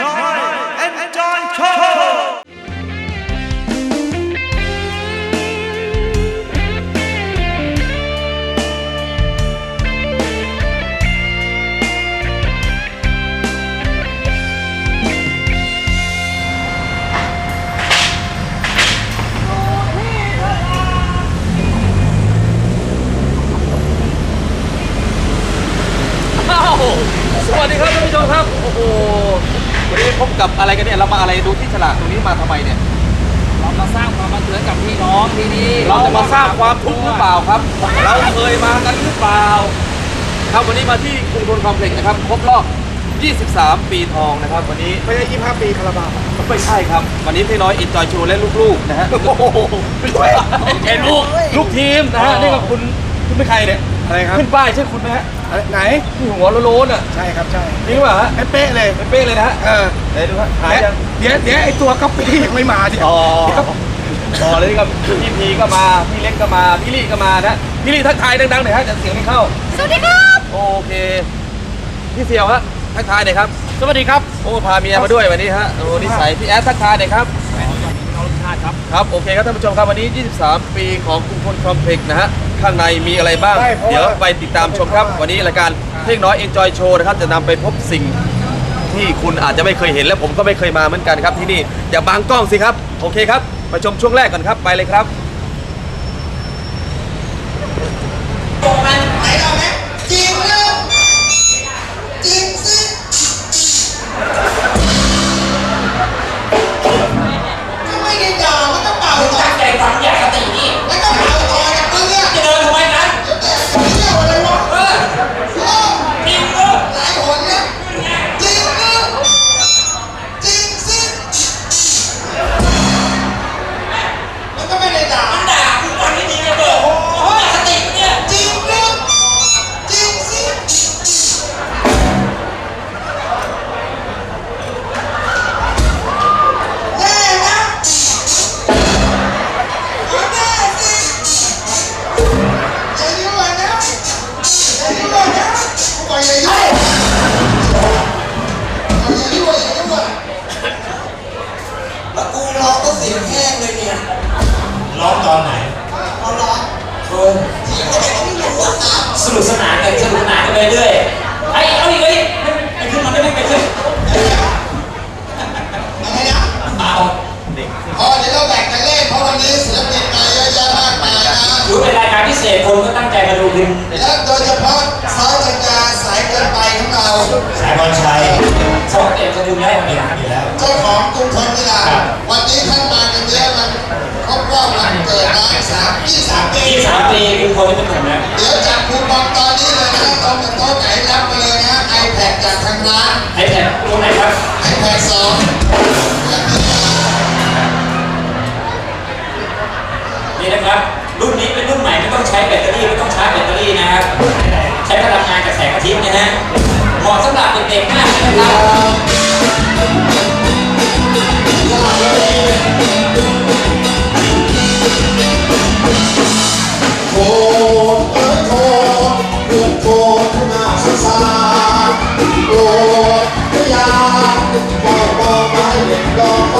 น้ อะไรกันเนี่ยเรามาอะไรดูที่ฉลากตรงนี้มาทำไมเนี่ยเรามาสร้างความบันเทิงกับพี่น้องที่นี่เราจะมาสร้างความทุกข์หรือเปล่าครับ เราเคยมากันหรือเปล่าครับวันนี้มาที่กรุงทนคอมเพล็กซ์นะครับครบรอบ 23 ปีทองนะครับ วันนี้ไม่ใช่ยี่ห้าปีคาราบาวไม่ใช่ครับ วันนี้พี่น้อยอินจอยโชว์และลูกๆนะฮะโอ้โหเอ็นลูกลูกทีมนะฮะนี่ก็คุณคุณเป็นใครเนี่ย อะไรครับ ขึ้นป้ายใช่คุณไหมฮะอะไรไหน ที่หัวโล้นๆอะใช่ครับ ใช่จริงหรือเปล่าฮะเป๊ะเลย เป๊ะๆเลยนะฮะเออไหนดูฮะหายยังเดี๋ยวเดี๋ยวไอตัวก๊อปปี้ยังไม่มาดิอ๋อต่อเลยครับพี่พีก็มา พี่เล็กก็มา พี่ลี่ก็มานะพี่ลี่ทักทายดังๆหน่อยฮะแต่เสียงไม่เข้า สวัสดีครับ โอเค พี่เสี่ยวฮะทักทายหน่อยครับ สวัสดีครับ โอ้พาเมียมาด้วยวันนี้ฮะ โอ้นิสัยพี่แอดทักทายหน่อยครับครับ โอเคครับท่านผู้ชมครับวันนี้ 23 ปีของกรุงพลคอมเพล็กซ์นะฮะ ข้างในมีอะไรบ้าง เดี๋ยวไปติดตามชมครับ วันนี้รายการเพลงน้อย Enjoy Show นะครับจะนำไปพบสิ่งที่คุณอาจจะไม่เคยเห็นและผมก็ไม่เคยมาเหมือนกันครับที่นี่อย่าบังกล้องสิครับ โอเคครับไปชมช่วงแรกก่อนครับไปเลยครับ กสนานกันสนุกสนานกันไปเรื่อยไอ้เอาอีกเลยไปขึ้นมันได้ไม่ไปขึ้นอะไรนะเปล่าอ๋อเดี๋ยวเราแบ่งกันเล่นเพราะวันนี้ศิลปินมาเยอะแยะมากมายนะถือเป็นรายการพิเศษคนก็ตั้งใจมาดูพิและโดยเฉพาะซ้ายจันยาสายเกินไปของเราสายบอลชัยสองเอ็มจะดูได้ไหมครับอยู่แล้วเจ้าของกรุงทนนี่ล่ะวันนี้ท่านมากันเยอะมันครบรอบวันเกิดนะสามยี่สามปีที่สามปีคุณคนที่เป็นผมนะเดี๋ยวจับคูปองตอนนี้ เลยนะตรงกับโต๊ะไหนรับมาเลยนะ iPad จากทางร้าน ไอแพดตัวไหนครับ iPad สองนี่นะครับ รุ่นนี้เป็นรุ่นใหม่ไม่ต้องใช้แบตเตอรี่ไม่ต้องชาร์จแบตเตอรี่นะครับ ใช้พลังงานจากแสงอาทิตย์นะฮะเหมาะ ไ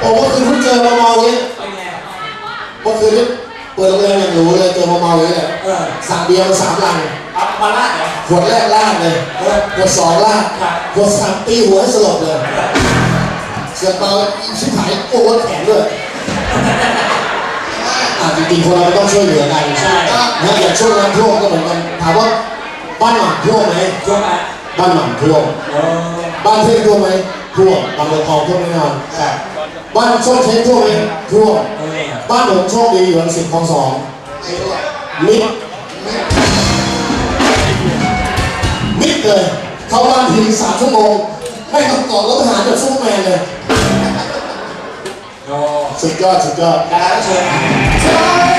โอ้เมื่อคืนเพิ่งเจอมาเมาเนี่ยเมื่อคืนเปิดโรงแรมอย่างหรูเลยเจอมาเมาเลยแหเออสั่งเดียวสามลังเอามาลาดหรขวดแรกลาดเลยเอขวดสองลาดขวดสามตีหัวให้สลบเลย เสียเปล่าชิบหายโอ้โหแขนด้วยจริงๆคนเราต้องช่วยเหลือกันใช่ไหมอย่างช่วยน้ำท่วมก็เหมือนกันถามว่า บ้านหม่ำท่วมไหมช่วงอะบ้านหม่ำท่วมโอ้บ้านเทพท่วมไหมท่วมบางบัวทองท่วมแน่นอนบ้านโชคเทพท่วมไหมท่วมเอ้ยบ้านผมโชคดีอยู่รังสิตคลองสองมิดมิดเลยเข้าบ้านทีสามชั่วโมงไม่ต้องต่อรถทหารแบบซุปเปอร์แมนเลยโอ้สุดยอดสุดยอดดาราเชิญ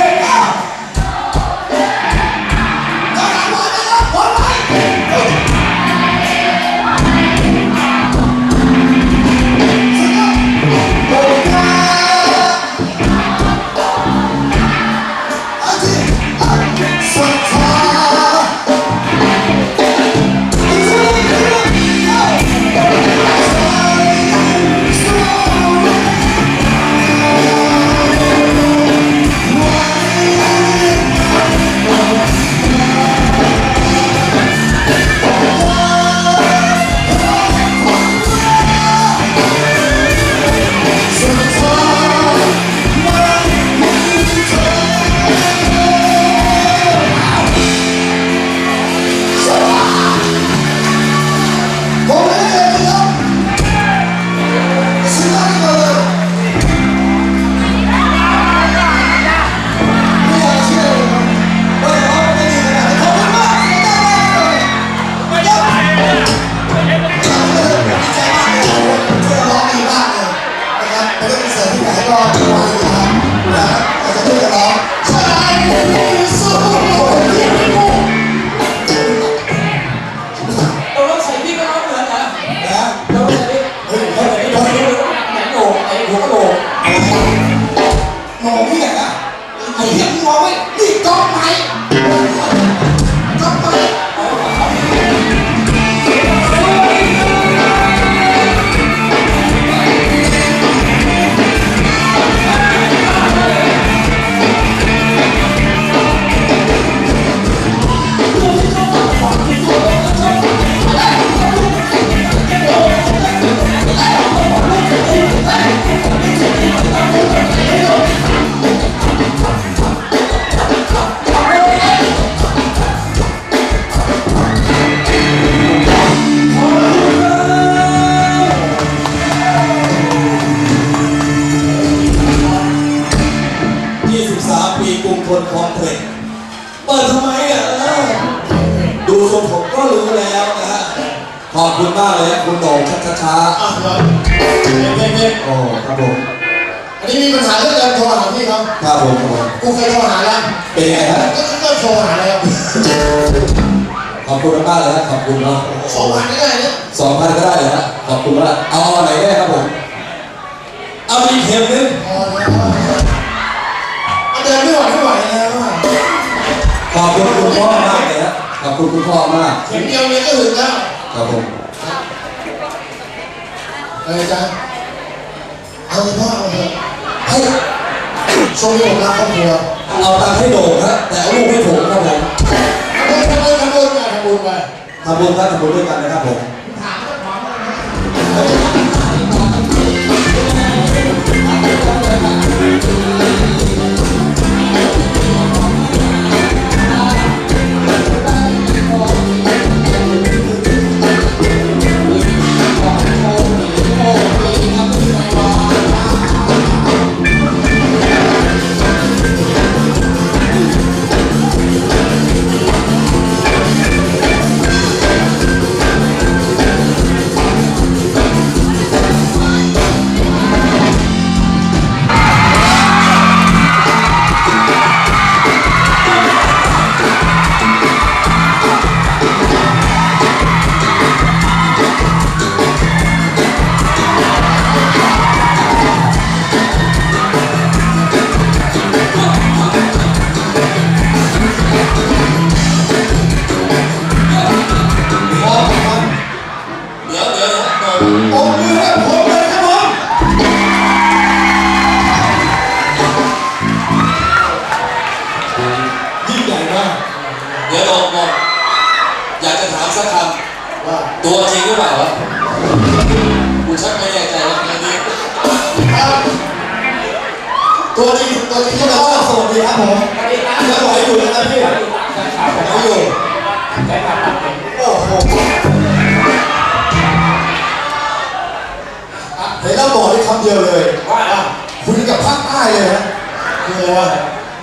เปิดทำไมอะเออดูทรงผมก็รู้แล้วนะฮะ ขอบคุณมากเลยนะคุณโหน่งช้าอะครับเพ่เพ่ๆโอ้ครับผมอันนี้มีปัญหาเรื่องการโทรหาพี่ครับครับผมครับผมกูเคยโทรหาแล้วเป็นไงฮะก็ก็โทรหาแล้วขอบคุณมากๆเลยนะขอบคุณเนาะสองพันก็ได้เนี่ยสองพันก็ได้เลยฮะขอบคุณมากเอาอันไหนได้ครับผมเอามีเค็มนึงพอแล้วเอาเดินไม่ไหวไม่ไหวแล้วอะ ขอบคุณคุณพ่อมากเลยครับขอบคุณคุณพ่อมากผมเดียวเลยก็ถึงแล้วครับผมอะไรจ๊ะเอาพ่อเอาเถอะให้ยช่วงนี้ผมรักครอบครัวเอาตังค์ให้โด่งครับแต่เอาลูกให้ผมครับผมทำบุญทำบุญทำบุญไปทำบุญครับทำบุญด้วยกันนะครับผมถามก็ถาม ตัวจริงตัวจริงที่เราชอบสวัสดีครับผมแล้วบอกให้อยู่นะครับพี่ไม่อยู่โอ้โหอะเห็นแล้วบอกได้คำเดียวเลยว่าคุยกับภาคใต้เลยฮะคืออะไรวะ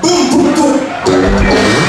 บึ้มทุกจุด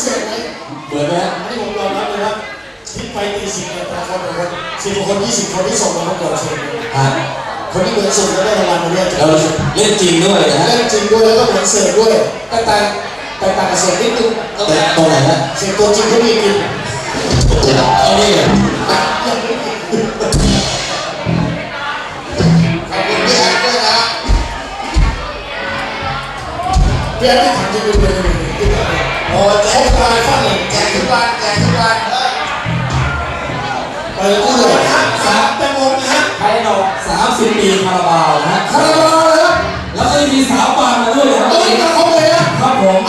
เหมือนเสร็จไหมเหมือนไหมฮะอันนี้ผมยอมรับเลยว่าคิดไปตีสิบคนแต่คนคนสิบคนยี่สิบคนที่ส่งมาประกวดเสร็จฮะคนที่เหมือนสุดก็ได้รางวัลมาด้วยเราเล่นจริงด้วยนะฮะเล่นจริงด้วยแล้วก็เหมือนเสร็จด้วยแต่ต่างแต่ต่างกับเสร็จนิดนึงแต่ตรงไหนฮะเสร็จตัวจริงเขามีกินเอานี่แต่ยังไม่กินขอบคุณพี่แอนด้วยนะพี่แอนที่ทำจริงเลย โอ้แจกทุกวันฟังเลยแจกทุกวันแจกทุกวันไปเลยพูดเลยนะสามแตงโมนะฮะใครหนอกสามสิบปีคาราบาวนะฮะคาราบาวเลยครับแล้วก็ยังมีสาวปานมาด้วยนะเอ้ยมาครบเลยนะครับผม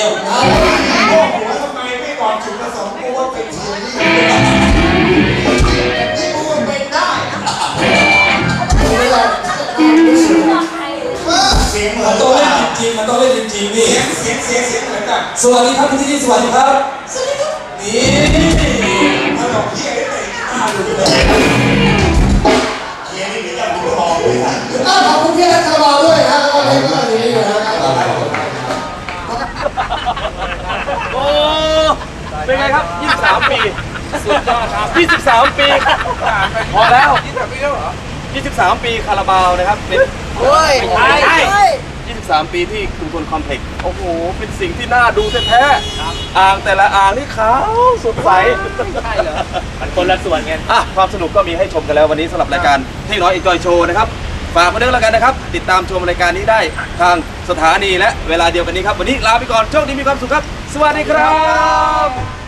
แดงอางเดียวโอ้โหทำไมไม่ก่อนจุดประสงค์กูว่าเป็นเทียนี่นี่กูมันเป็นได้ไม่หรอกเสียงเหมืมัอนนต้องเปเล่นจริงๆมันต้องเล่นจริงๆนี่ เสียงเสียงเสียงเสียงเหมือนกันสวัสดีครับพี่ที่สวัสดีครับ นี่ถ้าเราเทียนี่เลยตาดูเลยเทียนี่เหมือนกับดูทองเลยนะ อ้าวขอบคุณพี่เล็กคาราบาด้วยฮะแล้วก็เพลงนี้ เป็นไงครับ 23 ปี สุดยอดครับ 23 ปี พอแล้ว23ปีแล้วเหรอ23 ปีคาราบาวนะครับ เป็นโอ้ยใช่ 23 ปีที่กรุงทนคอมเพล็กซ์ โอ้โห เป็นสิ่งที่น่าดูแท้ๆอ่างแต่ละอ่างนี่ขาวสดใส ใช่เหรอ มันคนละส่วนไง อะความสนุกก็มีให้ชมกันแล้ววันนี้สำหรับรายการเท่งน้อย Enjoy Show นะครับ ฝากมาด้วยแล้วกันนะครับ ติดตามชมรายการนี้ได้ทางสถานีและเวลาเดียวกันนี้ครับ วันนี้ลาไปก่อน โชคดีมีความสุขครับ สวัสดีครับ